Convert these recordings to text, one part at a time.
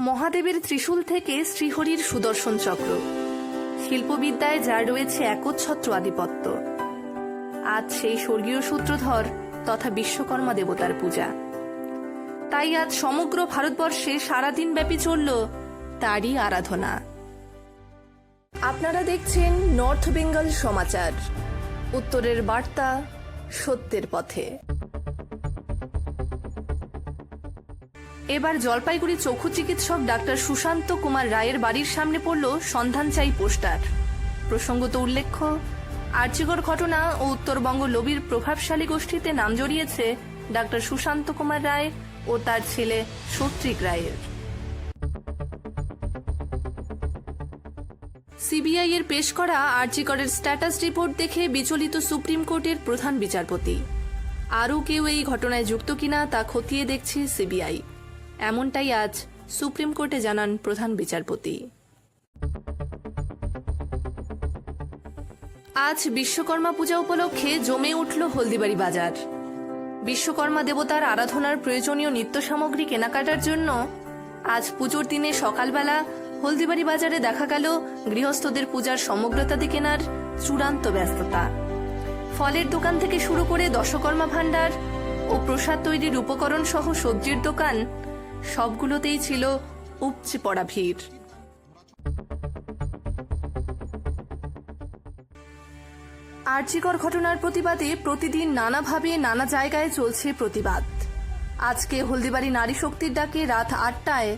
মহাদেবের ত্রিশূল থেকে শ্রীহরির সুদর্শন চক্র। শিল্পবিদ্যায় যার রয়েছে একচ্ছত্র আধিপত্য। আজ সেই স্বর্গীয় সূত্রধর তথা বিশ্বকর্মা দেবতার পূজা। তাই আজ সমগ্র ভারতবর্ষে সারাদিন ব্যাপী চলল তারই আরাধনা। আপনারা দেখছেন নর্থ বেঙ্গল সমাচার। উত্তরের বার্তা সত্যের পথে। এবার জলপাইগুড়ি চক্ষু চিকিৎসক ডাক্তার সুশান্ত কুমার রায়ের বাড়ির সামনে পড়ল সন্ধান চাই পোস্টার। প্রসঙ্গত উল্লেখ্য আর্যিকর ঘটনা ও উত্তরবঙ্গ লবির প্রভাবশালী গোষ্ঠীতে নাম জড়িয়েছে ডাক্তার সুশান্ত কুমার রায় ও তার ছেলে সত্রিক রায়ের। সিবিআই এর পেশ করা আর্জিকরের স্ট্যাটাস রিপোর্ট দেখে বিচলিত সুপ্রিম কোর্টের প্রধান বিচারপতি। আরও কেউ এই ঘটনায় যুক্ত কিনা তা খতিয়ে দেখছে সিবিআই। এমনটাই আজ সুপ্রিম কোর্টে জানান প্রধান বিচারপতি। আজ বিশ্বকর্মা পূজা উপলক্ষে জমে উঠল হলদিবাড়ি বাজার। বিশ্বকর্মা দেবতার আরাধনার প্রয়োজনীয় নিত্য সামগ্রী কেনাকাটার জন্য আজ পুজোর দিনে সকালবেলা হলদিবাড়ি বাজারে দেখা গেল গৃহস্থদের পূজার সমগ্রতাদি কেনার চূড়ান্ত ব্যস্ততা। ফলের দোকান থেকে শুরু করে দশকর্মা ভাণ্ডার ও প্রসাদ তৈরির উপকরণ সহ সবজির দোকান সবগুলোতেই ছিল উপচে পড়া ভিড়। আর্যিকর ঘটনার প্রতিবাদে প্রতিদিন নানাভাবে নানা জায়গায় চলছে প্রতিবাদ। আজকে হলদিবাড়ি নারী শক্তির ডাকে রাত আটটায়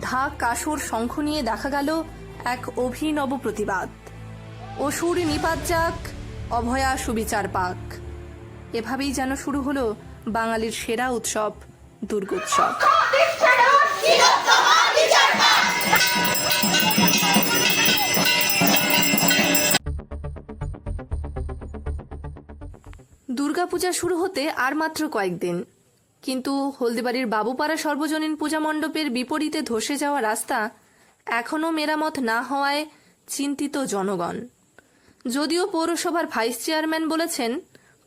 ঢাক কাসর শঙ্খ নিয়ে দেখা গেল এক অভিনব প্রতিবাদ। অসুর নিপাত যাক, অভয়া সুবিচার পাক। এভাবেই যেন শুরু হলো বাঙালির সেরা উৎসব, দুর্গোৎসব। দুর্গাপূজা শুরু হতে আর মাত্র কয়েকদিন। কিন্তু হলদিবাড়ির বাবুপাড়া সর্বজনীন পূজা মণ্ডপের বিপরীতে ধসে যাওয়া রাস্তা এখনও মেরামত না হওয়ায় চিন্তিত জনগণ। যদিও পৌরসভার ভাইস চেয়ারম্যান বলেছেন,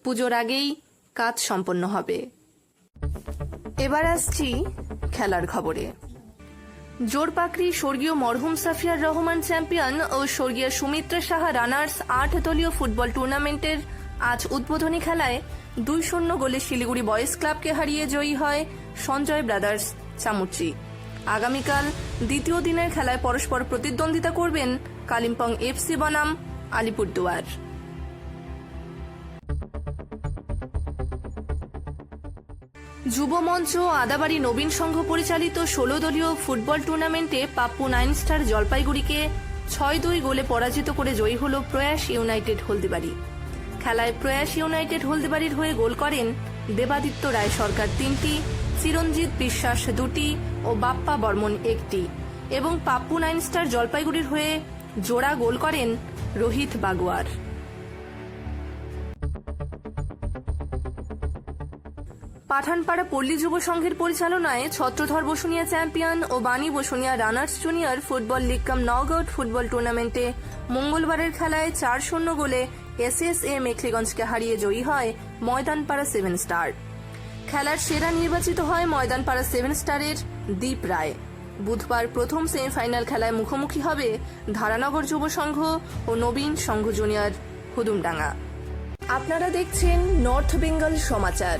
পুজোর আগেই কাজ সম্পন্ন হবে। এবার আসছি খেলার খবরে। জোরপাকড়ি স্বর্গীয় মরহুম সাফিয়ার রহমান চ্যাম্পিয়ন ও স্বর্গীয় সুমিত্রা সাহা রানার্স আট দলীয় ফুটবল টুর্নামেন্টের আজ উদ্বোধনী খেলায় দুই শূন্য গোলে শিলিগুড়ি বয়েজ ক্লাবকে হারিয়ে জয়ী হয় সঞ্জয় ব্রাদার্স চামুচি। আগামীকাল দ্বিতীয় দিনের খেলায় পরস্পর প্রতিদ্বন্দ্বিতা করবেন কালিম্পং এফসি বনাম আলিপুরদুয়ার। যুব মঞ্চ আদাবাড়ি নবীন সংঘ পরিচালিত ষোলো দলীয় ফুটবল টুর্নামেন্টে পাপ্পু নাইন স্টার জলপাইগুড়িকে ছয় দুই গোলে পরাজিত করে জয়ী হল প্রয়াস ইউনাইটেড হলদিবাড়ি। খেলায় প্রয়াস ইউনাইটেড হলদিবাড়ির হয়ে গোল করেন দেবাদিত্য রায় সরকার তিনটি, চিরঞ্জিত বিশ্বাস দুটি ও বাপ্পা বর্মন একটি এবং পাপ্পু নাইন স্টার জলপাইগুড়ির হয়ে জোড়া গোল করেন রোহিত বাগুয়ার। পাঠানপাড়া পল্লী যুব সংঘের পরিচালনায় ছত্রধর বসুনিয়া চ্যাম্পিয়ন ও Bani Basunia runners junior football league cum Naogaon football টুর্নামেন্টে মঙ্গলবারের খেলায় চার শূন্য গোলে এস এস এ মেখলিগঞ্জকে হারিয়ে জয়ী হয় ময়দানপাড়া সেভেন স্টার। খেলার সেরা নির্বাচিত হয় ময়দানপাড়া সেভেন স্টারের দীপ রায়। বুধবার প্রথম সেমিফাইনাল খেলায় মুখোমুখি হবে ধারানগর যুব সংঘ ও নবীন সংঘ জুনিয়র হুদুমডাঙ্গা। আপনারা দেখছেন নর্থ বেঙ্গল সমাচার।